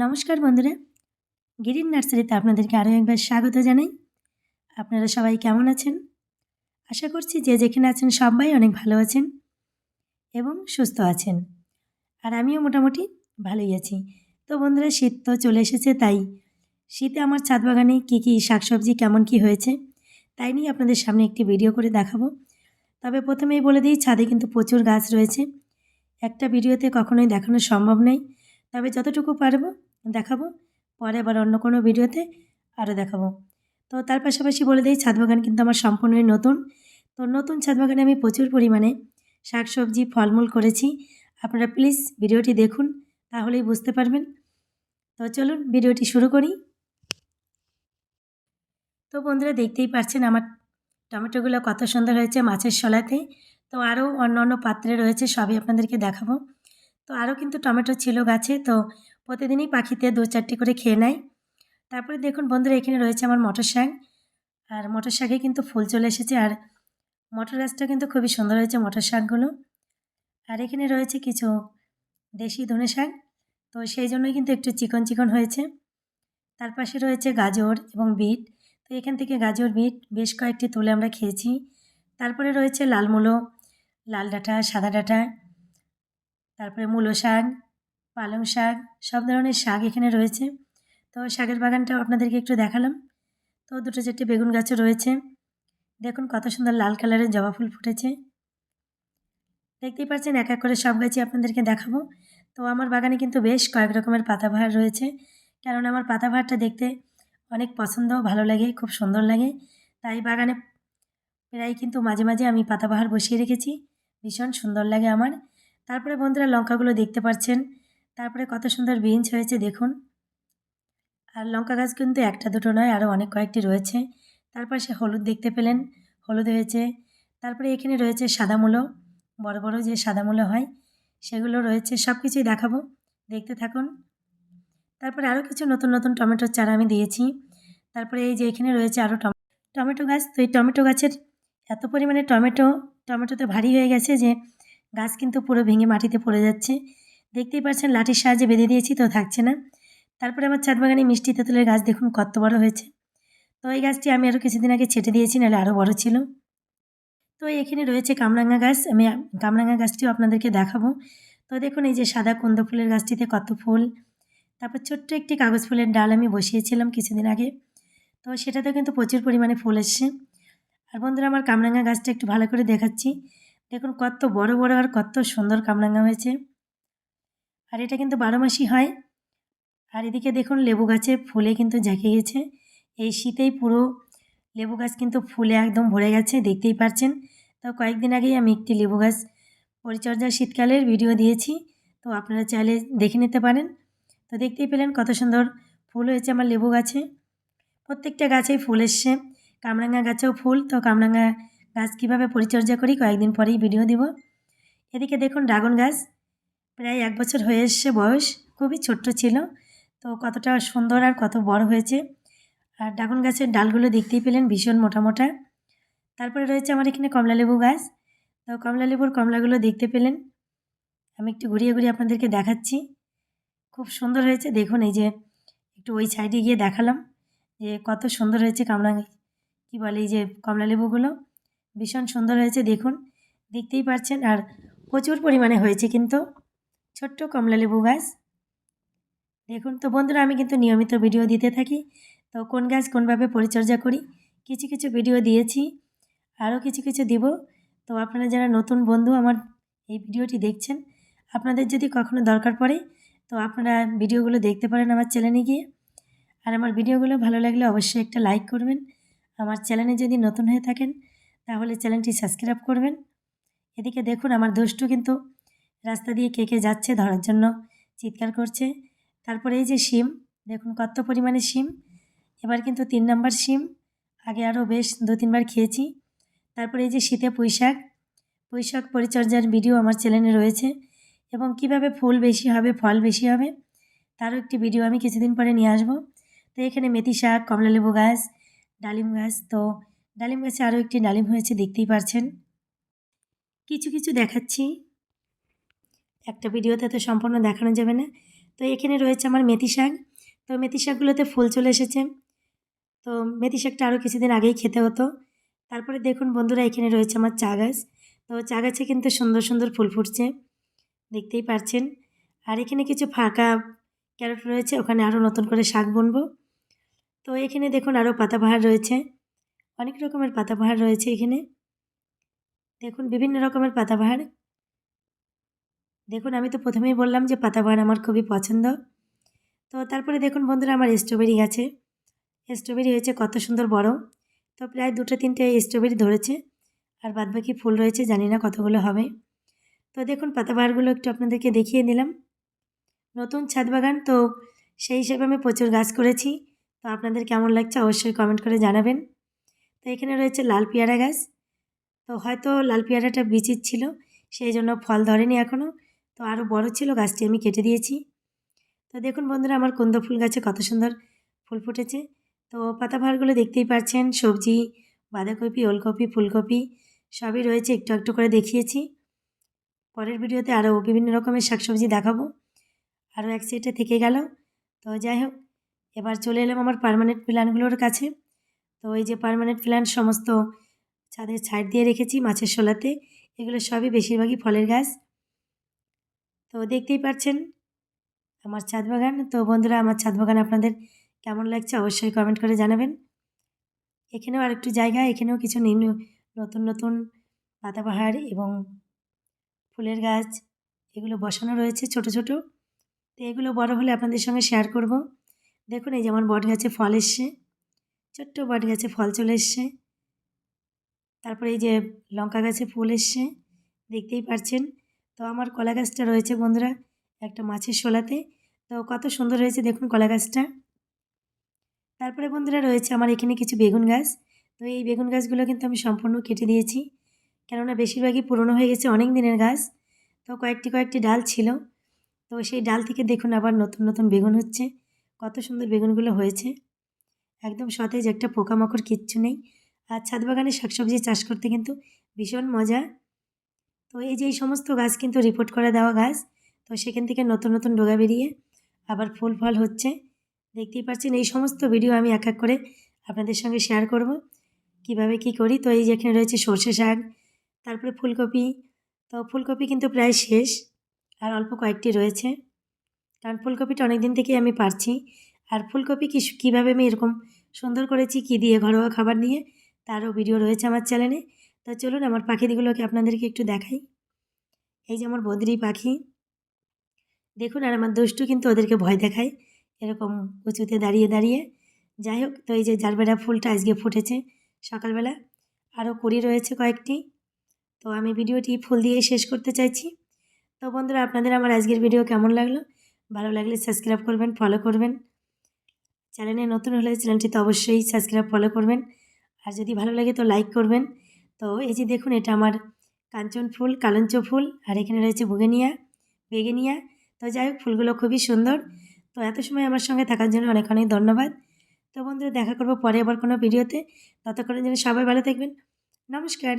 নমস্কার বন্ধুরা। গিরিন নার্সারিতে আপনাদেরকে আরও একবার স্বাগত জানাই। আপনারা সবাই কেমন আছেন? আশা করছি যে যেখানে আছেন সবাই অনেক ভালো আছেন এবং সুস্থ আছেন। আর আমিও মোটামুটি ভালোই আছি। তো বন্ধুরা, শীত তো চলে এসেছে, তাই শীতে আমার ছাদ বাগানে কী কী শাকসবজি, কেমন কি হয়েছে, তাই নিয়ে আপনাদের সামনে একটি ভিডিও করে দেখাবো। তবে প্রথমেই বলে দিই, ছাদে কিন্তু প্রচুর গাছ রয়েছে। একটা ভিডিওতে কখনোই দেখানো সম্ভব নয়। তবে যতটুকু পারব দেখাবো। পরে আবার অন্য কোনো ভিডিওতে আরও দেখাবো। তো তার পাশাপাশি বলে দিই, ছাদ বাগান কিন্তু আমার সম্পূর্ণই নতুন। তো নতুন ছাদ বাগানে আমি প্রচুর পরিমাণে শাকসবজি, ফলমূল করেছি। আপনারা প্লিজ ভিডিওটি দেখুন, তাহলেই বুঝতে পারবেন। তো চলুন ভিডিওটি শুরু করি। তো বন্ধুরা দেখতেই পাচ্ছেন আমার টমেটোগুলো কত সুন্দর হয়েছে মাছের শলাতে। তো আরও অন্য অন্য পাত্রে রয়েছে, সবই আপনাদেরকে দেখাবো। তো আরও কিন্তু টমেটো ছিল গাছে, তো প্রতিদিনই পাখিতে দু চারটি করে খেয়ে নেয়। তারপরে দেখুন বন্ধুরা, এখানে রয়েছে আমার মটর শাক। আর মটর শাকে কিন্তু ফুল চলে এসেছে। আর মটর গাছটা কিন্তু খুবই সুন্দর হয়েছে মটর শাকগুলো। আর এখানে রয়েছে কিছু দেশি ধনে শাক। তো সেই জন্যই কিন্তু একটু চিকন চিকন হয়েছে। তার পাশে রয়েছে গাজর এবং বিট। তো এখান থেকে গাজর, বিট বেশ কয়েকটি তুলে আমরা খেয়েছি। তারপরে রয়েছে লাল মূলো, লাল ডাঁটা, সাদা ডাঁটা। তারপরে মূলো শাক পালং শাক, সব ধরনের শাক এখানে রয়েছে। তো শাকের বাগানটাও আপনাদেরকে একটু দেখালাম। তো দুটো চারটে বেগুন গাছও রয়েছে। দেখুন কত সুন্দর লাল কালারের জবা ফুল ফুটেছে। দেখতেই পাচ্ছেন এক এক করে সব গাছই আপনাদেরকে দেখাবো। তো আমার বাগানে কিন্তু বেশ কয়েক রকমের পাতাবাহার রয়েছে। কারণ আমার পাতাবাহারটা দেখতে অনেক পছন্দ ভালো লাগে, খুব সুন্দর লাগে। তাই বাগানে প্রায় কিন্তু মাঝে মাঝে আমি পাতাবাহার বসিয়ে রেখেছি। ভীষণ সুন্দর লাগে আমার। তারপরে বন্ধুরা লঙ্কাগুলো দেখতে পাচ্ছেন। তারপরে কত সুন্দর বিনস হয়েছে, দেখুন। আর লঙ্কা গাছ কিন্তু একটা দুটো নয় আরও অনেক কয়েকটি রয়েছে। তারপর সে হলুদ দেখতে পেলেন, হলুদ হয়েছে। তারপরে এখানে রয়েছে সাদা মূলো, বড় বড় যে সাদা মূলো হয়, সেগুলো রয়েছে সব কিছুই দেখাবো, দেখতে থাকুন। তারপরে আরও কিছু নতুন নতুন টমেটোর চারা আমি দিয়েছি। তারপরে এই যে এখানে রয়েছে আরও টমেটো গাছ, তো এই টমেটো গাছের এত পরিমাণে টমেটো, টমেটোতে ভারী হয়ে গেছে যে গাছ কিন্তু পুরো ভেঙে মাটিতে পড়ে যাচ্ছে। দেখতেই পাচ্ছেন লাঠির সাহায্যে বেঁধে দিয়েছি, তো থাকছে না। তারপরে আমার ছাদ বাগানে মিষ্টি তেঁতুলের গাছ দেখুন কত বড় হয়েছে। তো এই গাছটি আমি আরও কিছুদিন আগে ছেটে দিয়েছি, নাহলে আরও বড় ছিল। তো এখানে রয়েছে কামরাঙ্গা গাছ, আমি কামরাঙ্গা গাছটিও আপনাদেরকে দেখাবো। তো দেখুন এই যে সাদা কুন্দ ফুলের গাছটিতে কত ফুল। তারপর ছোট্ট একটি কাগজ ফুলের ডাল আমি বসিয়েছিলাম কিছুদিন আগে। তো সেটাতেও কিন্তু প্রচুর পরিমাণে ফুল এসছে। আর বন্ধুরা, আমার কামরাঙ্গা গাছটা একটু ভালো করে দেখাচ্ছি। দেখুন কত বড় বড় আর কত সুন্দর কামরাঙ্গা হয়েছে। আর এটা কিন্তু বারো মাসই হয়। আর এদিকে দেখুন লেবু গাছে ফুলে কিন্তু ঝাঁকে গেছে। এই শীতেই পুরো লেবু গাছ কিন্তু ফুলে একদম ভরে গেছে, দেখতেই পাচ্ছেন তো কয়েকদিন আগেই আমি একটি লেবু গাছ পরিচর্যা শীতকালের ভিডিও দিয়েছি, তো আপনারা চাইলে দেখে নিতে পারেন। তো দেখতেই পেলেন কত সুন্দর ফুল হয়েছে আমার লেবু গাছে। প্রত্যেকটা গাছেই ফুল এসছে। কামরাঙ্গা গাছেও ফুল, তো কামরাঙ্গা গাছ কীভাবে পরিচর্যা করি কয়েকদিন পরেই ভিডিও দিব। এদিকে দেখুন ড্রাগন গাছ প্রায় এক বছর হয়ে এসছে বয়স, খুবই ছোট্ট ছিল। তো কতটা সুন্দর আর কত বড় হয়েছে। আর ড্রাগন গাছের ডালগুলো দেখতেই পেলেন ভীষণ মোটা মোটা তারপরে রয়েছে আমার এখানে কমলালেবু গাছ। তো কমলালেবুর কমলাগুলো দেখতে পেলেন। আমি একটু ঘুরিয়ে ঘুরিয়ে আপনাদেরকে দেখাচ্ছি। খুব সুন্দর হয়েছে। দেখুন এই যে একটু ওই সাইডে গিয়ে দেখালাম যে কত সুন্দর হয়েছে কামলা, কী বলে এই যে কমলালেবুগুলো ভীষণ সুন্দর হয়েছে, দেখুন। দেখতেই পাচ্ছেন আর প্রচুর পরিমাণে হয়েছে কিন্তু। ছোট্ট কমলালেবু গাছ। দেখুন তো বন্ধুরা, আমি কিন্তু নিয়মিত ভিডিও দিতে থাকি। তো কোন গাছ কোনভাবে পরিচর্যা করি? কিছু কিছু ভিডিও দিয়েছি, আরও কিছু কিছু দিব। তো আপনারা যারা নতুন বন্ধু আমার এই ভিডিওটি দেখছেন, আপনাদের যদি কখনো দরকার পড়ে, তো আপনারা ভিডিওগুলো দেখতে পারেন আমার চ্যানেলে গিয়ে। আর আমার ভিডিওগুলো ভালো লাগলে অবশ্যই একটা লাইক করবেন। আমার চ্যানেলে যদি নতুন হয়ে থাকেন, তাহলে চ্যানেলটি সাবস্ক্রাইব করবেন। এদিকে দেখুন, আমার দুষ্টু কিন্তু রাস্তা দিয়ে কে কে যাচ্ছে ধরার জন্য চিৎকার করছে। তারপরে এই যে শিম, দেখুন কত পরিমাণে শিম। এবার কিন্তু তিন নম্বর শিম, আগে আরও বেশ দু তিনবার খেয়েছি। তারপরে এই যে শীতে পুঁইশাক পুঁইশাক পরিচর্যার ভিডিও আমার চ্যানেলে রয়েছে এবং কীভাবে ফুল বেশি হবে, ফল বেশি হবে, তারও একটি ভিডিও আমি কিছুদিন পরে নিয়ে আসব। তো এখানে মেথি শাক, কমলালেবু গাছ, ডালিম গাছ, তো ডালিম গাছে আরও একটি ডালিম হয়েছে, দেখতেই পারছেন। কিছু কিছু দেখাচ্ছি। একটা ভিডিওতে তো সম্পূর্ণ দেখানো যাবে না। তো এখানে রয়েছে আমার মেথি শাক। তো মেথি শাকগুলোতে ফুল চলে এসেছে। তো মেথি শাকটা আরও কিছুদিন আগেই খেতে হতো। তারপরে দেখুন বন্ধুরা, এখানে রয়েছে আমার চা গাছ। তো চা গাছে কিন্তু সুন্দর সুন্দর ফুল ফুটছে। দেখতেই পাচ্ছেন। আর এখানে কিছু ফাঁকা ক্যারট রয়েছে। ওখানে আরও নতুন করে শাক বুনবো। তো এখানে দেখুন আরও পাতাবাহার রয়েছে। অনেক রকমের পাতাবাহার রয়েছে এখানে। দেখুন বিভিন্ন রকমের পাতাবাহার। দেখুন, আমি তো প্রথমেই বললাম যে পাতাবাহার আমার খুবই পছন্দ। তো তারপরে দেখুন বন্ধুরা, আমার স্ট্রবেরি গাছে। স্ট্রবেরি হয়েছে কত সুন্দর বড়। তো প্রায় দুটো তিনটে স্ট্রবেরি ধরেছে। আর বাদবাকি ফুল রয়েছে, জানি না কতগুলো হবে। তো দেখুন পাতাবাহারগুলো একটু আপনাদেরকে দেখিয়ে দিলাম। নতুন ছাদ বাগান, তো সেই হিসেবে আমি প্রচুর গাছ করেছি। তো আপনাদের কেমন লাগছে অবশ্যই কমেন্ট করে জানাবেন। তো এখানে রয়েছে লাল পেয়ারা গাছ। তো হয়তো লাল পেয়ারাটা বিচির ছিল, সেই জন্য ফল ধরেনি এখনও তো আরও বড় ছিল গাছটি আমি কেটে দিয়েছি। তো দেখুন বন্ধুরা, আমার কুন্দ ফুল গাছে কত সুন্দর ফুল ফুটেছে। তো পাতাবাহারগুলো দেখতেই পাচ্ছেন, সবজি, বাঁধাকপি, ওলকপি, ফুলকপি সবই রয়েছে, একটু একটু করে দেখিয়েছি। পরের ভিডিওতে আরও বিভিন্ন রকমের শাকসবজি দেখাবো। আরও এক সাইডে থেকে গেল। তো যাই হোক, এবার চলে এলাম আমার পারমানেন্ট প্ল্যানগুলোর কাছে। তো এই যে পারমানেন্ট প্ল্যান সমস্ত ছাদের ছাইড দিয়ে রেখেছি মাছের শোলাতে। এগুলো সবই বেশিরভাগই ফলের গাছ। তো দেখতেই পাচ্ছেন আমার ছাদ বাগান। তো বন্ধুরা, আমার ছাদ বাগান আপনাদের কেমন লাগছে অবশ্যই কমেন্ট করে জানাবেন। এখানেও আরেকটু জায়গা, এখানেও কিছু নতুন নতুন পাতাবাহার এবং ফুলের গাছ, এগুলো বসানো রয়েছে ছোট ছোট। তো এগুলো বড় হলে আপনাদের সঙ্গে শেয়ার করব। দেখুন, এই যেমন বট গাছে ফল এসছে, ছোট্ট বট গাছে ফল চলে এসছে। তারপরে এই যে লঙ্কা গাছে ফুল এসছে, দেখতেই পাচ্ছেন তো আমার কলা গাছটা রয়েছে বন্ধুরা, একটা মাছের শোলাতে। তো কত সুন্দর হয়েছে দেখুন কলা গাছটা। তারপরে বন্ধুরা রয়েছে আমার এখানে কিছু বেগুন গাছ। তো এই বেগুন গাছগুলো কিন্তু আমি সম্পূর্ণ কেটে দিয়েছি। কেননা বেশিরভাগই পুরনো হয়ে গেছে, অনেক দিনের গাছ। তো কয়েকটি কয়েকটি ডাল ছিল। তো সেই ডাল থেকে দেখুন আবার নতুন নতুন বেগুন হচ্ছে। কত সুন্দর বেগুনগুলো হয়েছে। একদম সতেজ একটা পোকামাকড় কিচ্ছু নেই। আর ছাদ বাগানে শাকসবজি চাষ করতে কিন্তু ভীষণ মজা। তো এই যে এই সমস্ত গাছ কিন্তু রিপোর্ট করে দেওয়া গাছ, তো সেখান থেকে নতুন নতুন ডোগা বেরিয়ে আবার ফুল ফল হচ্ছে। দেখতেই পাচ্ছেন এই সমস্ত ভিডিও আমি এক এক করে আপনাদের সঙ্গে শেয়ার করব, কীভাবে কি করি। তো এই যেখানে রয়েছে সর্ষে শাক, তারপরে ফুলকপি, তো ফুলকপি কিন্তু প্রায় শেষ, আর অল্প কয়েকটি রয়েছে। কারণ ফুলকপিটা অনেক দিন থেকেই আমি পারছি, আর ফুলকপি কি কীভাবে আমি এরকম সুন্দর করেছি, কি দিয়ে ঘরোয়া খাবার দিয়ে তারও ভিডিও রয়েছে আমার চ্যানেলে তো চলুন আমার পাখিগুলোকে আপনাদেরকে একটু দেখাই। এই যে আমার বদ্রি পাখি। দেখুন, আর আমার দুষ্টু কিন্তু ওদেরকে ভয় দেখায়। এরকম উঁচুতে দাঁড়িয়ে দাঁড়িয়ে। যাই হোক, তো এই যে জারবেরা ফুলটা আজকে ফুটেছে সকালবেলা। আরও কুড়ি রয়েছে কয়েকটি। তো আমি ভিডিওটি ফুল দিয়ে শেষ করতে চাইছি। তো বন্ধুরা, আপনাদের আমার আজকের ভিডিও কেমন লাগল? ভালো লাগলে সাবস্ক্রাইব করবেন ফলো করবেন। চ্যানেলে নতুন হলে চ্যানেলটিতে অবশ্যই সাবস্ক্রাইব ফলো করবেন। আর যদি ভালো লাগে তো লাইক করবেন। তো এই যে দেখুন, এটা আমার কাঞ্চন ফুল, কালঞ্চ ফুল, আর এখানে রয়েছে বুগেনিয়া, বেগেনিয়া। তো যাই হোক, ফুলগুলো খুবই সুন্দর। তো এত সময় আমার সঙ্গে থাকার জন্য অনেক অনেক ধন্যবাদ। তো বন্ধুরা, দেখা করব পরে আবার কোনো ভিডিওতে। ততক্ষণের জন্য সবাই ভালো থাকবেন। নমস্কার।